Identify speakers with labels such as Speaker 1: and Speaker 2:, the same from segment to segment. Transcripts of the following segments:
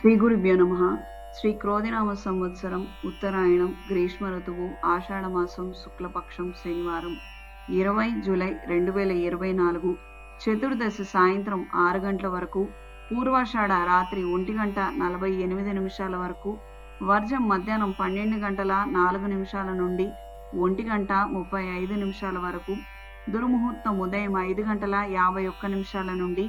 Speaker 1: శ్రీ గురుభ్యో నమ. శ్రీ క్రోధినామ సంవత్సరం ఉత్తరాయణం గ్రీష్మ ఋతువు ఆషాఢమాసం శుక్లపక్షం శనివారం. ఇరవై జూలై రెండు వేల ఇరవై నాలుగు చతుర్దశి సాయంత్రం ఆరు గంటల వరకు పూర్వాషాఢ రాత్రి ఒంటి గంట నలభై ఎనిమిది నిమిషాల వరకు వర్జం మధ్యాహ్నం పన్నెండు గంటల నాలుగు నిమిషాల నుండి ఒంటి గంట ముప్పై ఐదు నిమిషాల వరకు దుర్ముహూర్తం ఉదయం ఐదు గంటల యాభై ఒక్క నిమిషాల నుండి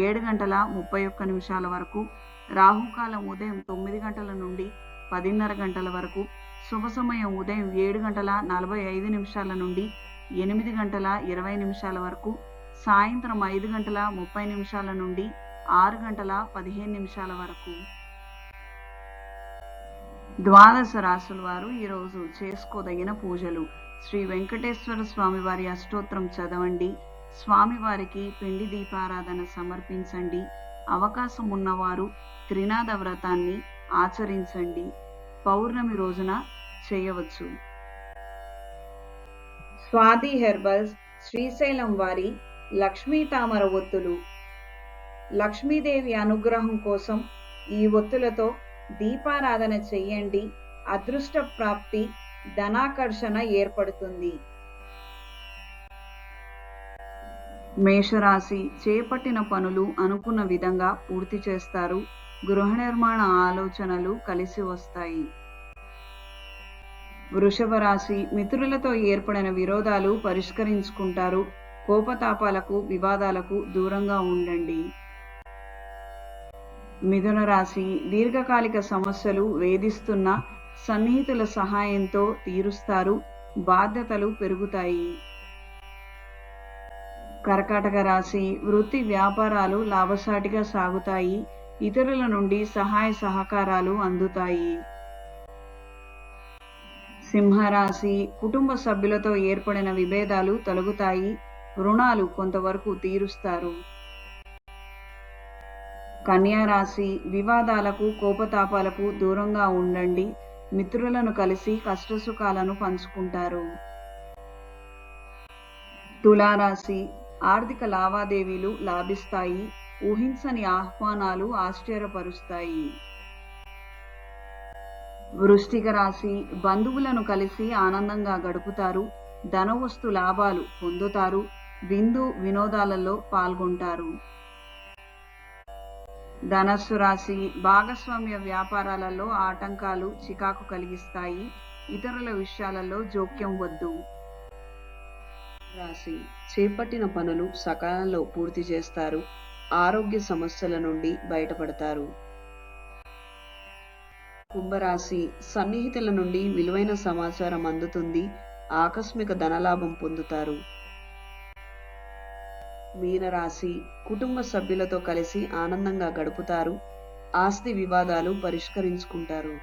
Speaker 1: ఏడు గంటల ముప్పై ఒక్క నిమిషాల వరకు రాహుకాలం ఉదయం తొమ్మిది గంటల నుండి పదిన్నర గంటల వరకు శుభ సమయం ఉదయం ఏడు గంటల నలభై ఐదు నిమిషాల నుండి ఎనిమిది గంటల ఇరవై నిమిషాల వరకు సాయంత్రం ఐదు గంటల ముప్పై నిమిషాల నుండి ఆరు గంటల పదిహేను నిమిషాల వరకు. ద్వాదశ రాసుల వారు ఈరోజు చేసుకోదగిన పూజలు. శ్రీ వెంకటేశ్వర స్వామివారి అష్టోత్తరం చదవండి. స్వామివారికి పిండి దీపారాధన సమర్పించండి. అవకాశం ఉన్నవారు త్రినాద వ్రతాన్ని ఆచరించండి. పౌర్ణమి రోజున చేయవచ్చు. స్వాతి హెర్బల్స్ శ్రీశైలం వారి లక్ష్మీ తామర ఒత్తులు. లక్ష్మీదేవి అనుగ్రహం కోసం ఈ ఒత్తులతో దీపారాధన చెయ్యండి అదృష్ట ప్రాప్తి ధనాకర్షణ ఏర్పడుతుంది. మేషరాశి చేపట్టిన పనులు అనుకున్న విధంగా పూర్తి చేస్తారు. గృహ నిర్మాణ ఆలోచనలు కలిసి వస్తాయి. వృషభ రాశి మిత్రులతో ఏర్పడిన విరోధాలు పరిష్కరించుకుంటారు. కోపతాపాలకు వివాదాలకు దూరంగా ఉండండి. మిథున రాశి దీర్ఘకాలిక సమస్యలు వేధిస్తున్న సన్నిహితుల సహాయంతో తీరుస్తారు. బాధ్యతలు పెరుగుతాయి. కర్కాటక రాశి వృత్తి వ్యాపారాలు లాభసాటిగా సాగుతాయి. ఇతరుల నుండి సహాయ సహకారాలు అందుతాయి. సింహరాశి కుటుంబ సభ్యులతో ఏర్పడిన విభేదాలు తొలగుతాయి. రుణాలు కొంతవరకు తీరుస్తారు. కన్యారాశి వివాదాలకు కోపతాపాలకు దూరంగా ఉండండి. మిత్రులను కలిసి కష్టసుఖాలను పంచుకుంటారు. తులారాశి ఆర్థిక లావాదేవీలు లాభిస్తాయి ఊహించని ఆహ్వానాలు ఆశ్చర్యపరుస్తాయి. వృష్టిక రాశి బంధువులను కలిసి ఆనందంగా గడుపుతారు ధనవస్తు లాభాలు పొందుతారు విందు వినోదాలలో పాల్గొంటారు. ధనస్సు రాశి భాగస్వామ్య వ్యాపారాలలో ఆటంకాలు చికాకు కలిగిస్తాయి ఇతరుల విషయాలలో జోక్యం వద్దు. రాశి చేపట్టిన పనులు సకాలంలో పూర్తి చేస్తారు. ఆరోగ్య సమస్యల నుండి బయటపడతారు. కుంభరాశి సన్నిహితుల నుండి విలువైన సమాచారం అందుతుంది. ఆకస్మిక ధనలాభం పొందుతారు. మీనరాశి కుటుంబ సభ్యులతో కలిసి ఆనందంగా గడుపుతారు. ఆస్తి వివాదాలు పరిష్కరించుకుంటారు.